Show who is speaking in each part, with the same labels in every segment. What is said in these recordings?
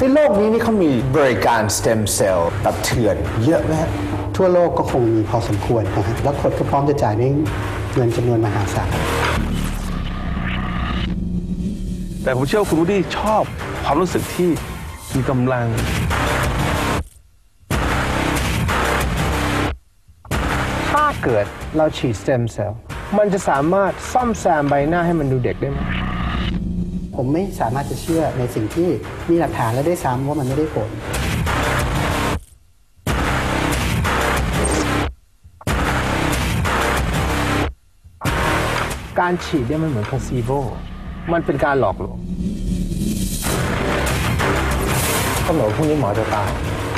Speaker 1: ในโลกนี้นี่เขามีบริการสเต็มเซลล์แบบเถื่อนเยอะไหมฮะ
Speaker 2: ทั่วโลกก็คงมีพอสมควรนะฮะแล้วคนก็พร้อมจะจ่ายในเงินจำนวนมหาศาล
Speaker 3: แต่ผมเชื่อว่าคุณวูดดี้ชอบความรู้สึกที่มีกำลัง
Speaker 1: ถ้าเกิดเราฉีดสเต็มเซลล์มันจะสามารถซ่อมแซมใบหน้าให้มันดูเด็กได้ไหม
Speaker 2: ผมไม่สามารถจะเชื่อในสิ่งที่มีหลักฐานและได้ซ้ำว่ามันไม่ได้ผล
Speaker 1: การฉีดเนี่ยมันเหมือนพ l ซีโบมันเป็นการหลอกลวงก็เหมือนพรุ่งนี้หมอจะตาย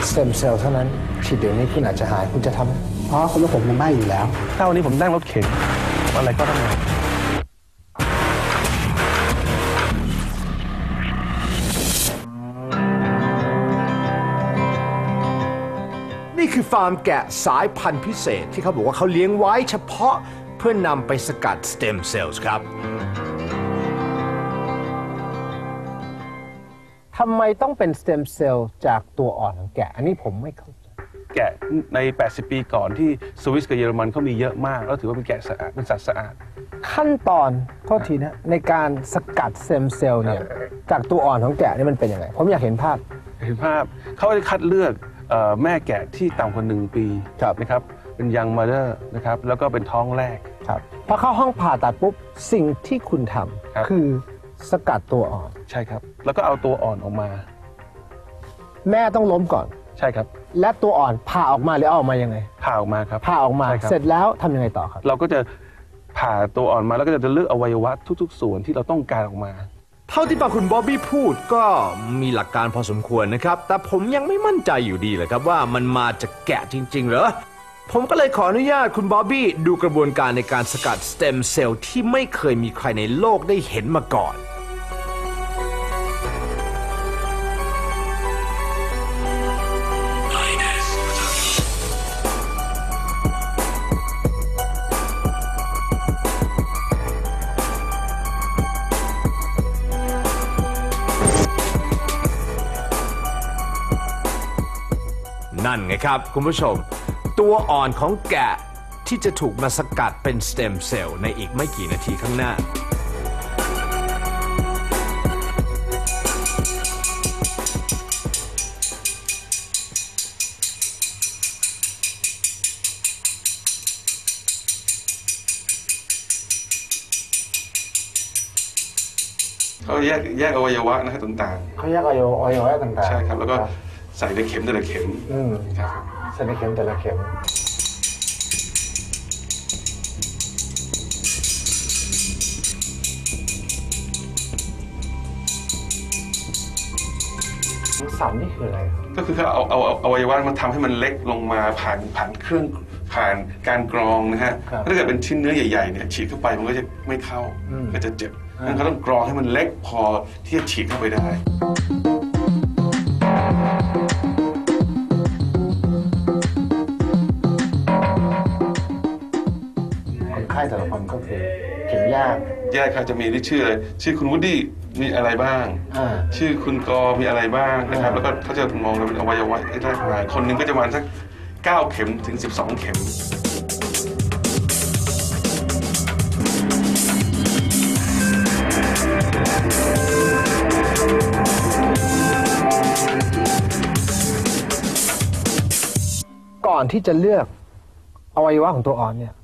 Speaker 1: สเต็มเซลล์เท่านั้นฉีดเดี๋ยวนี้คุณอาจจะหายคุณจะทำไหม
Speaker 2: เพราะคนละผมมันไม่อยู่แล้ว
Speaker 3: ถ้าวันนี้ผมนั่งรถเข็นอะไรก็ต้องม
Speaker 4: คือฟาร์มแกะสายพันธุ์พิเศษ ที่เขาบอกว่าเขาเลี้ยงไว้เฉพาะเพื่อนำไปสกัดสเต็มเซลล์ครับ
Speaker 1: ทำไมต้องเป็นสเต็มเซลล์จากตัวอ่อนของแกะ อันนี้ผมไม่เข้าใจ
Speaker 3: แกะใน 80 ปีก่อนที่สวิสกับเยอรมันเขามีเยอะมาก แล้วถือว่าเป็นแกะสะอาดเป็นสัตว์สะอาด
Speaker 1: ขั้นตอนโทษทีนะ ในการสกัดสเต็มเซลล์เนี่ย จากตัวอ่อนของแกะนี่มันเป็นยังไง ผมอยากเห็นภาพ
Speaker 3: เห็นภาพเขาจะคัดเลือกเอ่อ แม่แกะที่ต่ำกว่าหนึ่งปี
Speaker 1: ครับ
Speaker 3: นะครับ เป็นยังมาเดอร์นะครับ แล้วก็เป็นท้องแรก
Speaker 1: ครับพอเข้าห้องผ่าตัดปุ๊บสิ่งที่คุณท
Speaker 3: ครับำ
Speaker 1: คือสกัดตัวอ่อน
Speaker 3: ใช่ครับ แล้วก็เอาตัวอ่อนออกมา
Speaker 1: แม่ต้องล้มก่อน
Speaker 3: ใช่ครับ
Speaker 1: และตัวอ่อนผ่าออกมาหรือเอาออกมายังไง
Speaker 3: ผ่าออกมาครับ
Speaker 1: ผ่าออกมา
Speaker 3: ใช่ครับ
Speaker 1: เสร็จแล้วทำยังไงต่อครับ
Speaker 3: เราก็จะผ่าตัวอ่อนมาแล้วก็จะเลือกอวัยวะทุก ๆ ส่วนที่เราต้องการออกมา
Speaker 4: เท่าที่ปาคุณบ๊อบบี้พูดก็มีหลักการพอสมควรนะครับ แต่ผมยังไม่มั่นใจอยู่ดีเลยครับว่ามันมาจากแกะจริง ๆ เหรอ ผมก็เลยขออนุญาตคุณบ๊อบบี้ดูกระบวนการในการสกัดสเต็มเซลล์ที่ไม่เคยมีใครในโลกได้เห็นมาก่อน นั่นไงครับ คุณผู้ชม ตัวอ่อนของแกะที่จะถูกมาสกัดเป็นสเต็มเซลล์ในอีกไม่กี่นาทีข้างหน้า
Speaker 3: เขาแยกแยกอวัยวะนะครับต่าง
Speaker 1: เขาแยกอวัยวะอวัยวะต่าง
Speaker 3: ๆ
Speaker 1: ๆ
Speaker 3: ใช่ครับแล้วก็ ใส่ในเข็มแต่ละเข็ม
Speaker 1: อืม
Speaker 3: ครับ
Speaker 1: ใส่ในเข็มแต่ละเข็ม สันนี่คืออะไรครับ
Speaker 3: ก็คือเขาเอาเอาเอาอวัยวะมันทำให้มันเล็กลงมาผ่านผ่านเครื่องผ่านการกรองนะฮะ
Speaker 1: ครับ
Speaker 3: ถ้าเกิดเป็นชิ้นเนื้อใหญ่ๆเนี่ยฉีดเข้าไปมันก็จะไม่เข้า
Speaker 1: อืม
Speaker 3: ก็จะเจ็บงั้นเขาต้องกรองให้มันเล็กพอที่จะฉีดเข้าไปได้
Speaker 1: คนไข้แต่ละคนก็คือเข็มยาก
Speaker 3: แยกครับจะมีที่ชื่ออะไรชื่อคุณวูดดี้มีอะไรบ้าง
Speaker 1: อ่า
Speaker 3: ชื่อคุณกอมีอะไรบ้างนะครับ
Speaker 1: อ่า
Speaker 3: แล้วก็เขาจะมองเราเป็นอวัยวะได้มาคนหนึงก็จะประมาณสัก 9 เข็มถึง 12 เข็ม
Speaker 1: ก่อนที่จะเลือกอวัยวะของตัวอ่อนเนี่ย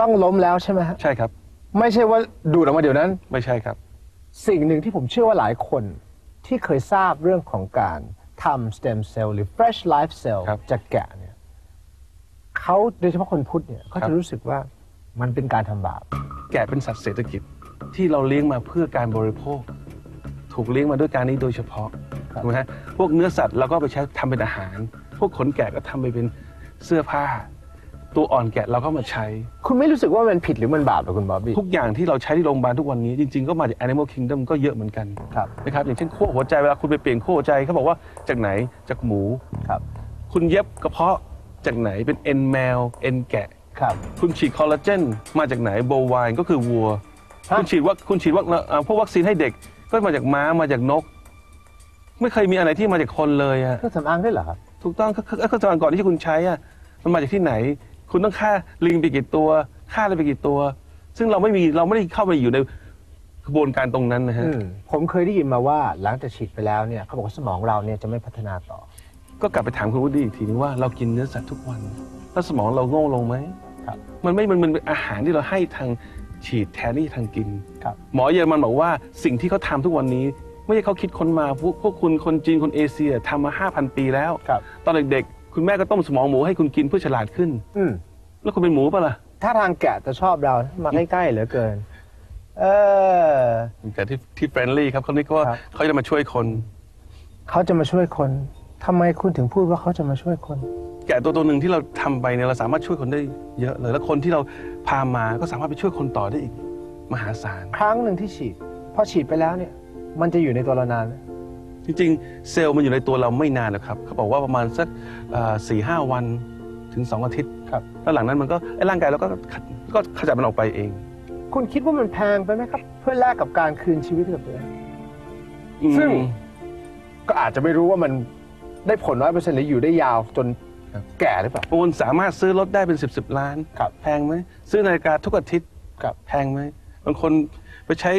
Speaker 1: ต้องล้มแล้วใช่ไหมฮะ
Speaker 3: ใช่ครับ
Speaker 1: ไม่ใช่ว่าดูดออกมาเดี๋ยวนั้น
Speaker 3: ไม่ใช่ครับ
Speaker 1: สิ่งหนึ่งที่ผมเชื่อว่าหลายคนที่เคยทราบเรื่องของการทำ stem cell หรือ fresh life cell
Speaker 3: ครับ
Speaker 1: จากแกะเนี่ยเขาโดยเฉพาะคนพุทธเนี่ยเขา
Speaker 3: ครั
Speaker 1: จะ
Speaker 3: บ
Speaker 1: รู้สึกว่ามันเป็นการทำบาป
Speaker 3: แกะเป็นสัตว์เศรษฐกิจที่เราเลี้ยงมาเพื่อการบริโภค ถูกเลี้ยงมาด้วยการนี้โดยเฉพาะ
Speaker 1: ครับ
Speaker 3: ถูกไหมฮะพวกเนื้อสัตว์เราก็ไปใช้ทำเป็นอาหาร พวกขนแกะก็ทำไปเป็นเสื้อผ้า ตัวอ่อนแกะเราก็มาใช้
Speaker 1: คุณไม่รู้สึกว่ามันผิดหรือมันบาปเหรอคุณบอบบี้
Speaker 3: ทุกอย่างที่เราใช้ที่โรงพยาบาลทุกวันนี้จริงๆ ก็มาจาก Animal Kingdom ก็เยอะเหมือนกัน
Speaker 1: ครับ
Speaker 3: นะครับอย่างเช่นขั้วหัวใจเวลาคุณไปเปลี่ยนขั้วหัวใจเขาบอกว่าจากไหนจากหมู
Speaker 1: ครับ
Speaker 3: คุณเย็บกระเพาะจากไหนเป็นเอ็นแมวเอ็นแกะ
Speaker 1: ครับ
Speaker 3: คุณฉีดคอลลาเจนมาจากไหนโบวายก็คือวัว
Speaker 1: ฮะ
Speaker 3: คุณฉีดว่าคุณฉีดว่าเอ่อพวกวัคซีนให้เด็กก็มาจากม้ามาจากนก ไม่เคยมีอะไรที่มาจากคนเลยอะ
Speaker 1: เครื่องสำอางได้วยเหรอครับ
Speaker 3: ถูกต้องเครื่องเครื่องสำอางก่อนที่คุณใช้อะมันมาจากที่ไหน คุณต้องฆ่าลิงไปกี่ตัวฆ่าอะไรไปกี่ตัว ซึ่งเราไม่มีเราไม่ได้เข้าไปอยู่ในกระบวนการตรงนั้นนะฮะ
Speaker 1: อืมผมเคยได้ยินมาว่าหลังจากฉีดไปแล้วเนี่ยเขาบอกว่าสมองเราเนี่ยจะไม่พัฒนาต่อ
Speaker 3: ก็กลับไปถามคุณวุฒิอีกทีนึงว่าเรากินเนื้อสัตว์ทุกวัน แล้วสมองเราโง่ลงไหม
Speaker 1: ครับ
Speaker 3: มันไม่มันมันเป็นอาหารที่เราให้ทางฉีดแทนที่ทางกิน
Speaker 1: ครับ
Speaker 3: หมอเยอรมันบอกว่าสิ่งที่เขาทำทุกวันนี้ ไม่ใช่เขาคิดค้นมาพวกพวกคุณคนจีนคนเอเชียทำมา 5,000 ปีแล้ว
Speaker 1: ครับ
Speaker 3: ตอนเด็กๆ คุณแม่ก็ต้มสมองหมูให้คุณกินเพื่อฉลาดขึ้น
Speaker 1: อืม
Speaker 3: แล้วคุณเป็นหมูปะล่ะ
Speaker 1: ถ้าทางแกะจะชอบเรามาใกล้ๆเหลือเกิน เออ
Speaker 3: แต่ที่ที่เฟรนลี่ครับเขานี่ก็
Speaker 1: ครับ
Speaker 3: เขาจะมาช่วยคน
Speaker 1: เขาจะมาช่วยคนทำไมคุณถึงพูดว่าเขาจะมาช่วยคน
Speaker 3: แกะตัวตัวหนึ่งที่เราทำไปเนี่ยเราสามารถช่วยคนได้เยอะเลย แล้วคนที่เราพามาก็สามารถไปช่วยคนต่อได้อีก มหาศาล
Speaker 1: ครั้งหนึ่งที่ฉีดพอฉีดไปแล้วเนี่ย มันจะอยู่ในตัวเรานานไหม
Speaker 3: จริงๆ เซลล์มันอยู่ในตัวเราไม่นานหรอกครับเขาบอกว่าประมาณสักสี่ห้าวันถึง2อาทิตย์
Speaker 1: ครับ
Speaker 3: แล้วหลังนั้นมันก็ไอ้ร่างกายเราก็ขดก็ขจัดมันออกไปเอง
Speaker 1: คุณคิดว่ามันแพงไปไหมครับ เพื่อแลกกับการคืนชีวิตให้กับตัวเองซึ่ง
Speaker 3: อืม
Speaker 1: ก็อาจจะไม่รู้ว่ามันได้ผลร้อยเปอร์เซ็นต์หรืออยู่ได้ยาวจนแก่หรือเปล่า
Speaker 3: บางคนสามารถซื้อรถได้เป็น10บสล้าน
Speaker 1: ครับ
Speaker 3: แพงไหม ซื้อนาฬิกาทุกอาทิตย์
Speaker 1: ครับ
Speaker 3: แพงไหม บางคนไปใช้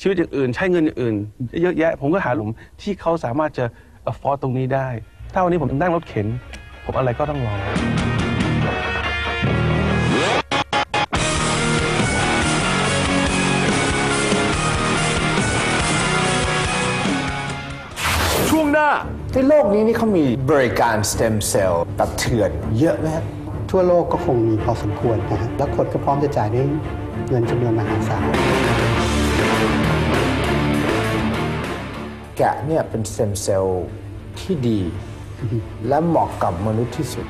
Speaker 3: ชีวิตอย่างอื่น ใช้เงินอย่างอื่น เยอะแยะ ผมก็หาหลุมที่เขาสามารถจะ afford ตรงนี้ได้ ถ้าวันนี้ผมนั่งรถเข็น ผมอะไรก็ต้องรอ
Speaker 4: ช่วงหน้า
Speaker 1: ในโลกนี้นี่เขามีบริการสเต็มเซลล์แบบเถื่อนเยอะไหมครับ
Speaker 2: ทั่วโลกก็คงมีพอสมควรนะฮะแล้วคนก็พร้อมจะจ่ายด้วยเงินจำนวนมหาศาล
Speaker 1: แกะเนี่ยเป็นสเต็มเซลล์ที่ดี และเหมาะกับมนุษย์ที่สุด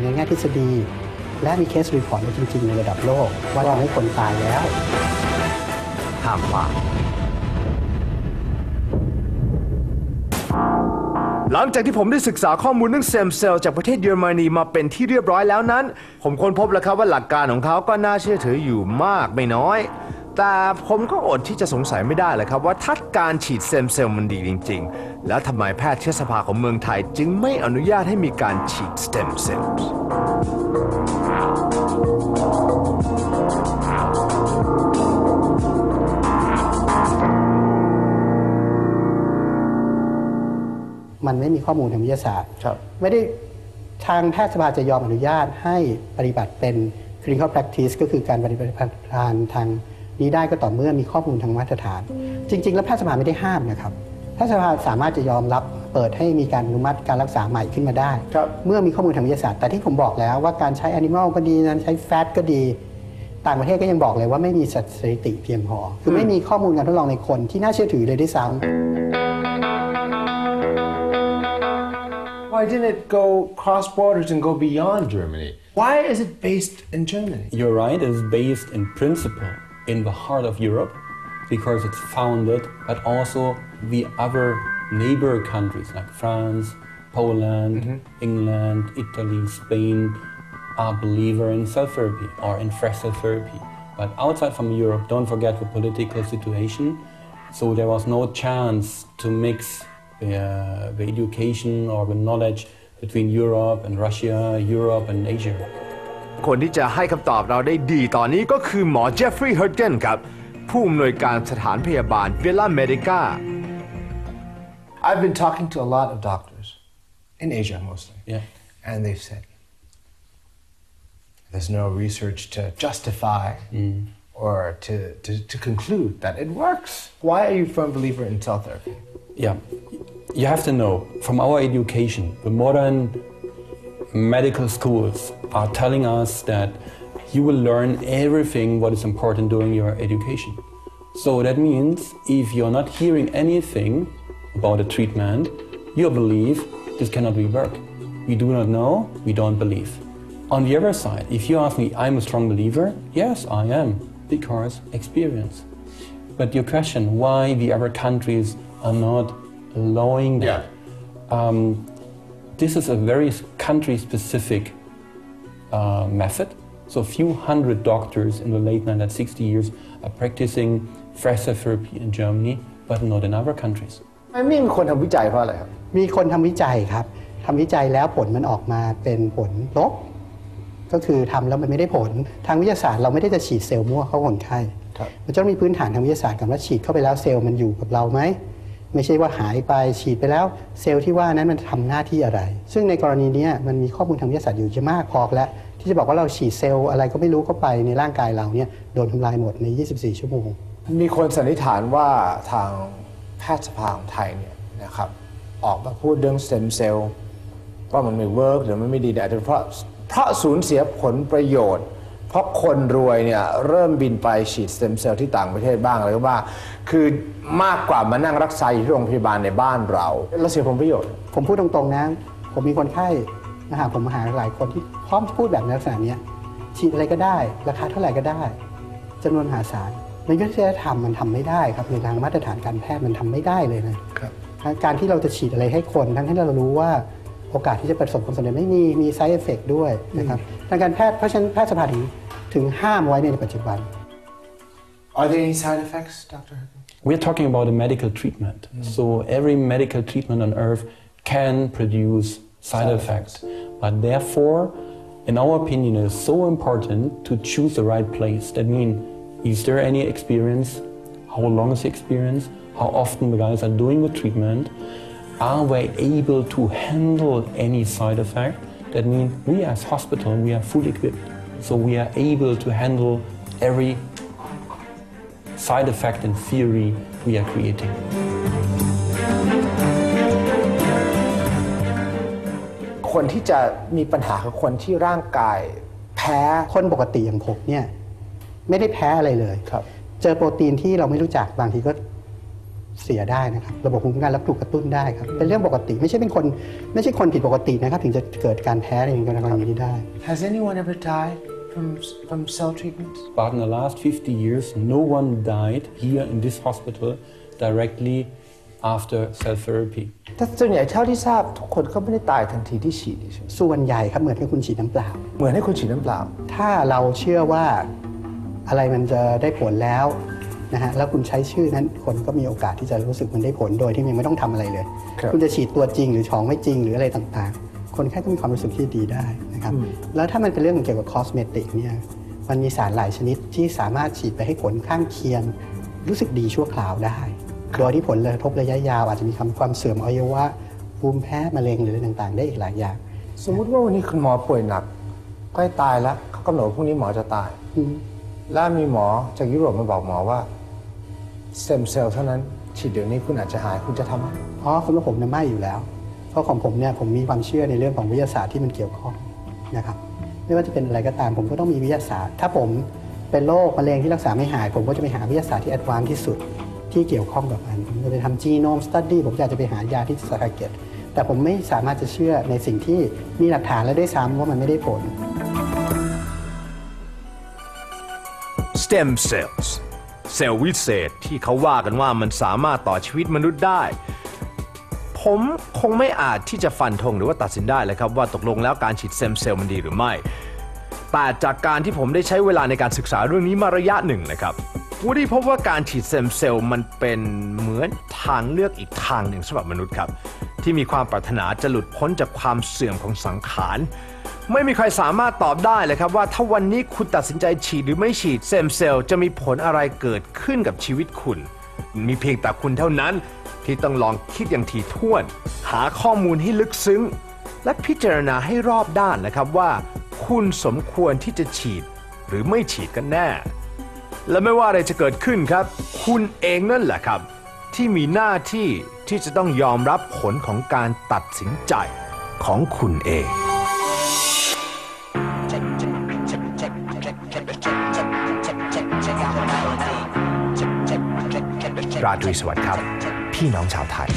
Speaker 2: ในแง่ทฤษฎีและมีเคสรีพอร์ตจริง ๆ ในระดับโลก ว่าทำให้คนตายแล้ว
Speaker 4: ห้ามพลาดหลังจากที่ผมได้ศึกษาข้อมูลเรื่องเซมเซลล์จากประเทศเยอรมนีมาเป็นที่เรียบร้อยแล้วนั้น ผมค้นพบแล้วครับว่าหลักการของเขาก็น่าเชื่อถืออยู่มากไม่น้อย แต่ผมก็อดที่จะสงสัยไม่ได้เลยครับ ว่าถ้าการฉีดเซมเซลล์มันดีจริง ๆ แล้วทำไมแพทยสภาของเมืองไทย จึงไม่อนุญาตให้มีการฉีดสเต็มเซลล์
Speaker 2: มันไม่มีข้อมูลทางวิทยาศาสตร์
Speaker 1: ครับ
Speaker 2: ไม่ได้ทางแพทยสภาจะยอมอนุญาตให้ปฏิบัติเป็น clinical practice ก็คือการปฏิบัติการทาง นี้ได้ก็ต่อเมื่อมีข้อมูลทางมาตรฐาน จริง ๆ แล้วแพทยสภาไม่ได้ห้ามนะครับแพทยสภาสามารถจะยอมรับเปิดให้มีการอนุมัติการรักษาใหม่ขึ้นมาได้
Speaker 1: ครับ
Speaker 2: เมื่อมีข้อมูลทางวิทยาศาสตร์แต่ที่ผมบอกแล้วว่าการใช้ animal ก็ดีการใช้ fat ก็ดี ต่างประเทศก็ยังบอกเลยว่าไม่มีสถิติเพียงพอ คือไม่มีข้อมูลการทดลองในคนที่น่าเชื่อถือเลยด้วยซ้ำ
Speaker 1: Why didn't it go cross borders and go beyond Germany? Why is it based in Germany?
Speaker 5: You're right, it's based in principle in the heart of Europe because it's founded, but also the other neighbor countries like France, Poland, England, Italy, Spain are believer in cell therapy or in fresh cell therapy. But outside from Europe, don't forget the political situation. So there was no chance to mix the, uh, the education or the knowledge between Europe and Russia, Europe and Asia.
Speaker 4: คนที่จะให้คำตอบเราได้ดีตอนนี้ก็คือหมอเจฟฟรีย์เฮิร์ตเกนครับ ผู้อำนวยการสถานพยาบาลเวลาเมดิกา
Speaker 1: I've been talking to a lot of doctors in Asia mostly.
Speaker 5: Yeah.
Speaker 1: And they've said there's no research to justify or to, to, to conclude that it works. Why are you a firm believer in cell therapy?
Speaker 5: Yeah, you have to know from our education, the modern medical schools are telling us that you will learn everything what is important during your education. So that means if you're not hearing anything about a treatment, you believe this cannot be work. We do not know, we don't believe. On the other side, if you ask me, I'm a strong believer, yes, I am, because experience. But your question, why the other countries are not allowing that? Um, this is a very country-specific uh, method. So, a few hundred doctors in the late 1960 years are practicing fresh cell therapy in Germany, but not in other countries.
Speaker 1: ไม่มีคนทำวิจัยเพราะอะไรครับ
Speaker 2: มีคนทำวิจัยครับทำวิจัยแล้วผลมันออกมาเป็นผลลบ ก็คือทำแล้วมันไม่ได้ผล ทางวิทยาศาสตร์เราไม่ได้จะฉีดเซลล์มั่วเข้าคนไข้
Speaker 1: ครับ
Speaker 2: มันจะต้องมีพื้นฐานทางวิทยาศาสตร์กันว่าฉีดเข้าไปแล้วเซลล์มันอยู่กับเราไหม ไม่ใช่ว่าหายไปฉีดไปแล้ว เซลล์ที่ว่านั้นมันทำหน้าที่อะไร ซึ่งในกรณีนี้มันมีข้อมูลทางวิทยาศาสตร์อยู่จะมากพอแล้วที่จะบอกว่าเราฉีดเซลล์อะไรก็ไม่รู้เข้าไปในร่างกายเราเนี่ยโดนทำลายหมดใน 24 ชั่วโมง
Speaker 1: มีคนสันนิษฐานว่าทางแพทยสภาของไทยเนี่ยนะครับออกมาพูดเรื่องสเต็มเซลล์ว่ามันไม่เวิร์กหรือมันไม่ดีเนี่อาจจะเพราะเพราะสูญเสียผลประโยชน์ เพราะคนรวยเนี่ยเริ่มบินไปฉีดสเต็มเซลล์ที่ต่างประเทศบ้างอะไรก็บ้างคือมากกว่ามานั่งรักษาอยู่ที่โรงพยาบาลในบ้านเราเราเสียผลประโยชน์
Speaker 2: ผมพูดตรงๆนะ ผมมีคนไข้มาหาผมมาหาหลายคนที่พร้อมพูดแบบในลักษณะเนี้ยฉีดอะไรก็ได้ ราคาเท่าไหร่ก็ได้จำนวนมหาศาลในยุทธธรรมมันทำไม่ได้ครับในทางมาตรฐานการแพทย์มันทำไม่ได้เลยนะครับการที่เราจะฉีดอะไรให้คนทั้งที่เรารู้ว่า โอกาสที่จะประสบความสำเร็จไม่มีมี side effect ด้วยนะครับทางการแพทย์เพราะฉะนั้นแพทยสภาถึงถึงห้ามไว้ในปัจจุบัน
Speaker 1: Are there any side effects Dr. Huggen?
Speaker 5: We're talking about a medical treatment. So every medical treatment on earth can produce side effects. But therefore, in our opinion, it is so important to choose the right place. That means, is there any experience? How long is the experience? How often the guys are doing the treatment? Are we able to handle any side effect? That means we as hospital, we are fully equipped. So we are able to handle every side effect in theory we are creating.
Speaker 1: คนที่จะมีปัญหาคือคนที่ร่างกายแพ้
Speaker 2: คนปกติอย่างผมเนี่ยไม่ได้แพ้อะไรเลย
Speaker 1: ครับ
Speaker 2: เจอโปรตีนที่เราไม่รู้จักบางทีก็ เสียได้นะครับระบบภูมิคุ้มกันรับถูกกระตุ้นได้ครับเป็นเรื่องปกติไม่ใช่เป็นคนไม่ใช่คนผิดปกตินะครับถึงจะเกิดการแพ้ในกรณีนี้ได้
Speaker 1: Has anyone ever died from from cell treatments?
Speaker 5: But in the last 50 years, no one died here in this hospital directly after cell therapy.
Speaker 1: แต่ส่วนใหญ่เท่าที่ทราบทุกคนก็ไม่ได้ตายทันทีที่ฉีดใช่ไหม
Speaker 2: ส่วนใหญ่ครับเหมือนกับคุณฉีดน้ำเปล่า
Speaker 1: เหมือนให้คุณฉีดน้ำเปล่า
Speaker 2: ถ้าเราเชื่อว่าอะไรมันจะได้ผลแล้ว นะฮะแล้วคุณใช้ชื่อนั้นคนก็มีโอกาสที่จะรู้สึกมันได้ผลโดยที่มันไม่ต้องทำอะไรเลย
Speaker 1: ครับ
Speaker 2: ณจะฉีดตัวจริงหรือของไม่จริงหรืออะไรต่างๆ คนไข้ก็มีความรู้สึกที่ดีได้นะครับแล้วถ้ามันเป็นเรื่องเกี่ยวกับคอสเมติกเนี่ยมันมีสารหลายชนิดที่สามารถฉีดไปให้ผลข้างเคียง รู้สึกดีชั่วคราวได้ โดยที่ผลกระทบระยะยาวอาจจะมีความความเสื่อมอวัยวะภูมิแพ้มะเร็งหรืออะไรต่างๆ ได้อีกหลายอย่าง
Speaker 1: สมมุติว่าวันนี้คุณหมอป่วยหนักใกล้ตายแล้วเขากำหนดว่าพรุ่งนี้หมอจะตาย
Speaker 2: อืม
Speaker 1: แล้วมีหมอจากยุโรปมาบอกหมอว่า สเต็มเซลล์เท่านั้น ฉีดเดี๋ยวนี้คุณอาจจะหายคุณจะทำไหม
Speaker 2: เพราะสำหรับผมเนี่ยไม่อยู่แล้ว เพราะของผมเนี่ยผมมีความเชื่อในเรื่องของวิทยาศาสตร์ที่มันเกี่ยวข้องนะครับไม่ว่าจะเป็นอะไรก็ตามผมก็ต้องมีวิทยาศาสตร์ ถ้าผมเป็นโรคมะเร็งที่รักษาไม่หาย ผมก็จะไปหาวิทยาศาสตร์ที่แอดวานซ์ที่สุดที่เกี่ยวข้องกับมันผมจะไปทำจีโนมสตัดดี้ผมอยากจะไปหายาที่สกัดเก็ตแต่ผมไม่สามารถจะเชื่อในสิ่งที่มีหลักฐานและด้วยซ้ำว่ามันไม่ได้ผล
Speaker 4: stem cells เซลล์วิเศษที่เขาว่ากันว่ามันสามารถต่อชีวิตมนุษย์ได้ ผมคงไม่อาจที่จะฟันธงหรือว่าตัดสินได้เลยครับว่าตกลงแล้วการฉีดเต็มเซลล์มันดีหรือไม่ แต่จากการที่ผมได้ใช้เวลาในการศึกษาเรื่องนี้มาระยะหนึ่งนะครับวูดี้พบว่าการฉีดเต็มเซลล์มันเป็นเหมือนทางเลือกอีกทางหนึ่งสำหรับมนุษย์ครับ ที่มีความปรารถนาจะหลุดพ้นจากความเสื่อมของสังขาร ไม่มีใครสามารถตอบได้เลยครับว่าถ้าวันนี้คุณตัดสินใจฉีดหรือไม่ฉีดเซมเซลล์จะมีผลอะไรเกิดขึ้นกับชีวิตคุณ มีเพียงแต่คุณเท่านั้นที่ต้องลองคิดอย่างถี่ถ้วน หาข้อมูลให้ลึกซึ้ง และพิจารณาให้รอบด้านนะครับว่า คุณสมควรที่จะฉีด หรือไม่ฉีดกันแน่ และไม่ว่าอะไรจะเกิดขึ้นครับ คุณเองนั่นแหละครับ ที่มีหน้าที่ที่จะต้องยอมรับผลของการตัดสินใจของคุณเอง ราตรีสวัสดิ์ครับ พี่น้องชาวไทย